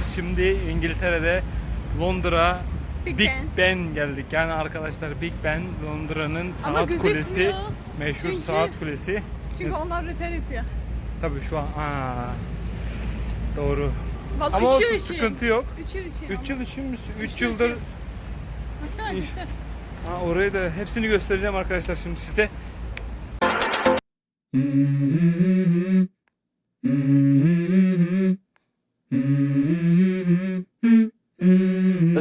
arkadaşlar şimdi İngiltere'de Londra Big Big, Ben. Ben geldik. Yani arkadaşlar Big Ben Londra'nın saat kulesi. Meşhur Çünkü- saat kulesi. Çünkü onlar repair yapıyor. Tabii şu an aa, doğru. Vallahi Ama olsun için. sıkıntı yok. 3 yıl için. 3 yıl için mi? 3 Üç yıl yıldır. Baksana göster. Ha, orayı da hepsini göstereceğim arkadaşlar şimdi size. Let's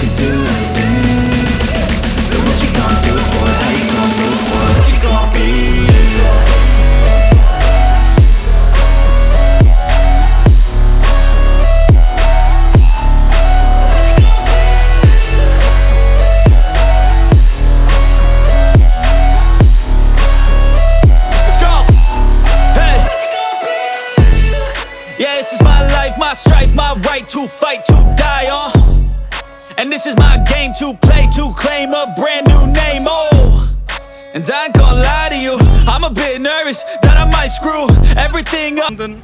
can do anything? What you gonna do for? How you gonna for? What you gonna be? Let's go! Hey! Yeah, this is my life, my strife, my right to fight, to die on. And this is my game to play, to claim a brand new name, oh. And I ain't gonna lie to you, I'm a bit nervous that I might screw everything up. London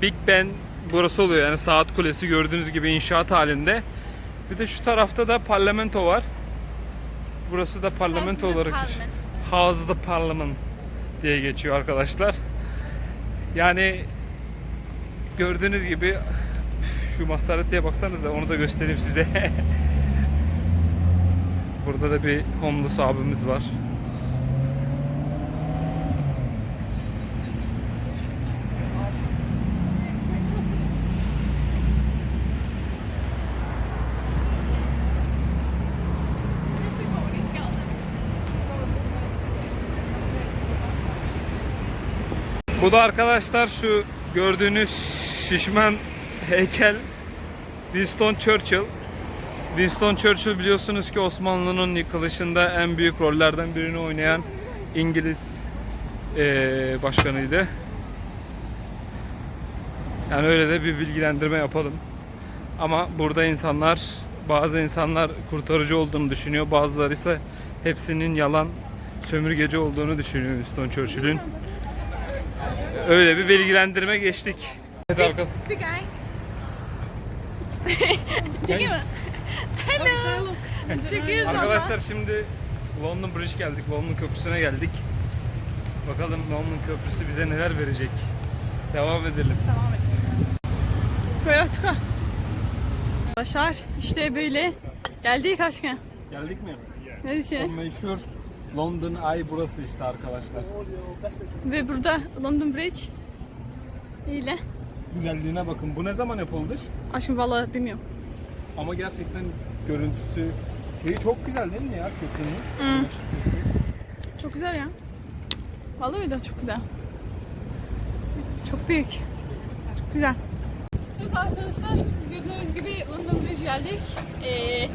Big Ben burası oluyor yani saat kulesi gördüğünüz gibi inşaat halinde. Bir de şu tarafta da parlamento var. Burası da parlamento House of olarak Parliament. House of the Parliament diye geçiyor arkadaşlar. Yani gördüğünüz gibi şu Maserati'ye baksanız da onu da göstereyim size. Burada da bir homeless abimiz var. Bu da arkadaşlar şu gördüğünüz şişman heykel Winston Churchill. Winston Churchill biliyorsunuz ki Osmanlı'nın yıkılışında en büyük rollerden birini oynayan İngiliz eee, başkanıydı. Yani öyle de bir bilgilendirme yapalım. Ama burada insanlar, bazı insanlar kurtarıcı olduğunu düşünüyor. Bazıları ise hepsinin yalan, sömürgeci olduğunu düşünüyor Winston Churchill'ün. Öyle bir bilgilendirme geçtik. Evet arkadaşlar. Çekiyor mu? Hello. Çekiyoruz Arkadaşlar şimdi London Bridge geldik. London Köprüsü'ne geldik. Bakalım London Köprüsü bize neler verecek. Devam edelim. Devam et. Böyle çıkıyoruz. Arkadaşlar işte böyle geldik aşkım. Geldik mi? Neresi? O meşhur London Eye burası işte arkadaşlar. Ve burada London Bridge. İyle. Güzelliğine bakın. Bu ne zaman yapıldı? Aşkım vallahi bilmiyorum. Ama gerçekten görüntüsü şeyi çok güzel değil mi ya köprünün? Hı. Çok güzel ya. Vallahi de çok güzel. Çok büyük. Çok güzel. Evet arkadaşlar gördüğünüz gibi London Bridge geldik. Ee,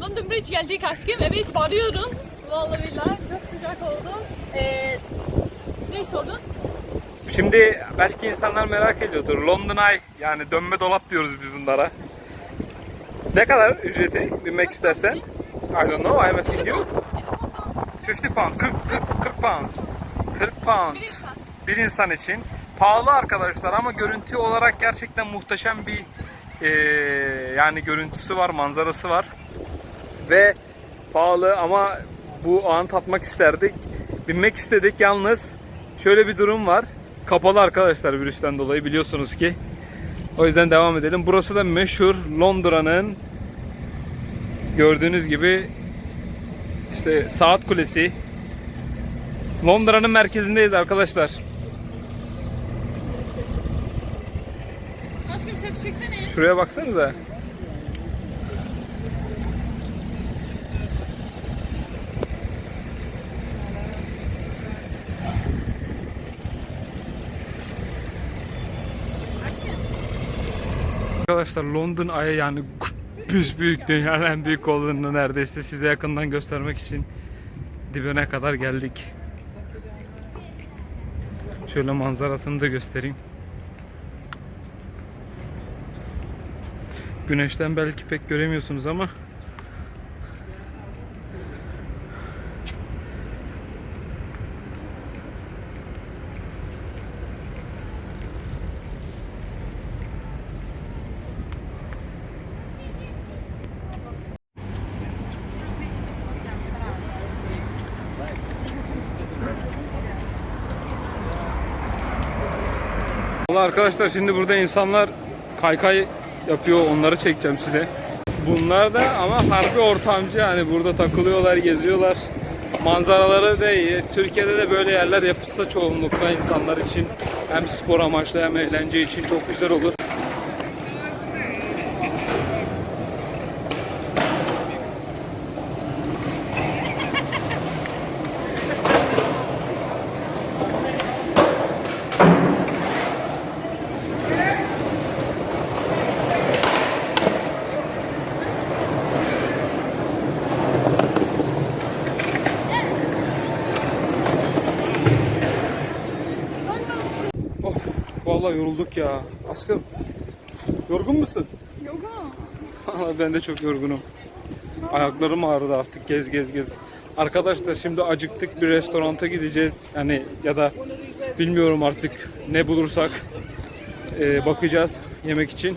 London Bridge geldik aşkım. Evet bağırıyorum. Vallahi billahi çok sıcak oldu. Ee, ne sordun? Şimdi belki insanlar merak ediyordur. London Eye yani dönme dolap diyoruz biz bunlara. Ne kadar ücreti binmek istersen? I don't know, I'm asking you. 50 pound, 40, 40, 40 pound. 40 pound. Bir insan. Bir insan için. Pahalı arkadaşlar ama görüntü olarak gerçekten muhteşem bir eee, yani görüntüsü var, manzarası var. Ve pahalı ama bu anı tatmak isterdik. Binmek istedik yalnız şöyle bir durum var kapalı arkadaşlar virüsten dolayı biliyorsunuz ki. O yüzden devam edelim. Burası da meşhur Londra'nın gördüğünüz gibi işte saat kulesi. Londra'nın merkezindeyiz arkadaşlar. Aşkım selfie çeksene. Şuraya baksanıza. Arkadaşlar London Eye yani büyük büyük dünyanın en büyük olduğunu neredeyse size yakından göstermek için dibine kadar geldik. Şöyle manzarasını da göstereyim. Güneşten belki pek göremiyorsunuz ama Valla arkadaşlar şimdi burada insanlar kaykay yapıyor onları çekeceğim size. Bunlar da ama harbi ortamcı yani burada takılıyorlar, geziyorlar. Manzaraları da iyi. Türkiye'de de böyle yerler yapılsa çoğunlukla insanlar için hem spor amaçlı hem eğlence için çok güzel olur. Vallahi yorulduk ya. Aşkım yorgun musun? Vallahi ben de çok yorgunum. Ayaklarım ağrıdı artık gez gez gez. Arkadaşlar şimdi acıktık bir restoranta gideceğiz. Yani ya da bilmiyorum artık ne bulursak Ee, bakacağız yemek için.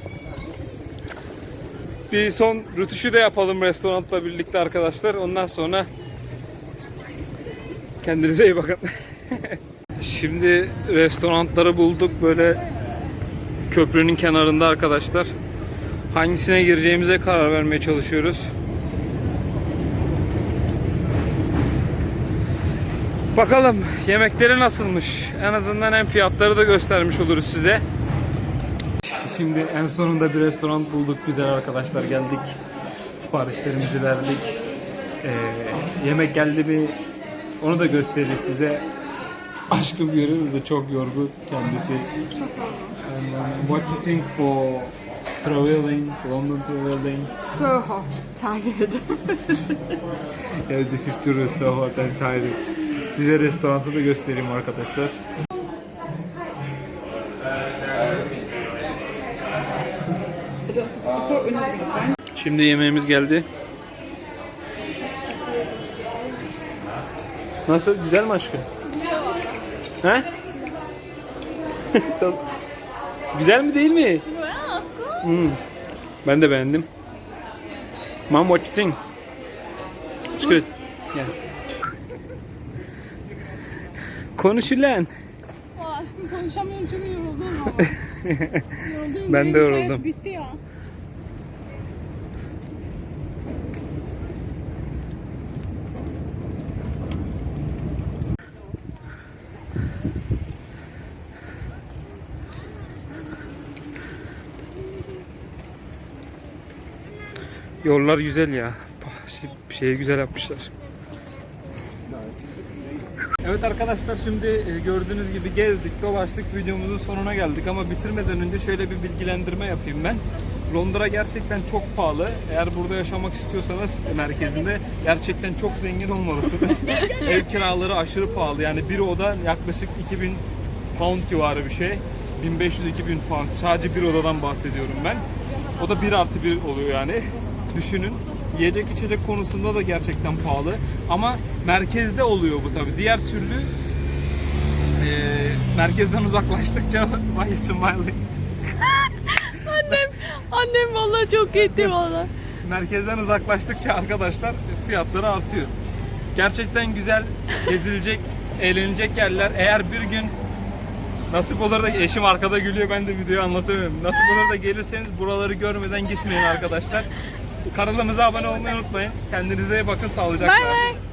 Bir son rütuşu da yapalım restoranla birlikte arkadaşlar. Ondan sonra kendinize iyi bakın. Şimdi restoranları bulduk böyle köprünün kenarında arkadaşlar. Hangisine gireceğimize karar vermeye çalışıyoruz. Bakalım yemekleri nasılmış. En azından hem fiyatları da göstermiş oluruz size. Şimdi en sonunda bir restoran bulduk güzel arkadaşlar geldik. Siparişlerimizi verdik. Ee, yemek geldi mi onu da gösteririz size. Aşkım görüyoruz çok yorgun kendisi. Çok um, what do you think for traveling, London traveling? So hot. Tired. Yeah, this is true, so hot and tired. Size restoranı da göstereyim arkadaşlar. Şimdi yemeğimiz geldi. Nasıl? Güzel mi aşkım? He? Tamam. Güzel mi değil mi? Hmm. Ben de beğendim. Mom, what you think? It's good. Yeah. Konuş ulan. Aşkım konuşamıyorum çünkü yoruldum ama. Yoruldum. Ben de yoruldum. hayat bitti ya. Yollar güzel ya. Bir şeyi güzel yapmışlar. Evet arkadaşlar şimdi e, gördüğünüz gibi gezdik, dolaştık, videomuzun sonuna geldik ama bitirmeden önce şöyle bir bilgilendirme yapayım ben. Londra gerçekten çok pahalı. Eğer burada yaşamak istiyorsanız merkezinde gerçekten çok zengin olmalısınız. Ev kiraları aşırı pahalı. Yani bir oda yaklaşık 2000 pound civarı bir şey. 1500-2000 pound. Sadece bir odadan bahsediyorum ben. O da 1 artı 1 oluyor yani. Düşünün. Yiyecek içecek konusunda da gerçekten pahalı. Ama merkezde oluyor bu tabi. Diğer türlü eee, merkezden uzaklaştıkça you smiling? Annem, annem valla çok gitti valla. merkezden uzaklaştıkça arkadaşlar fiyatları artıyor. Gerçekten güzel gezilecek, eğlenilecek yerler. Eğer bir gün nasip olur da eşim arkada gülüyor ben de videoyu anlatamıyorum. Nasip olur da gelirseniz buraları görmeden gitmeyin arkadaşlar. Kanalımıza abone olmayı unutmayın. Kendinize iyi bakın sağlıcakla. Bay bay.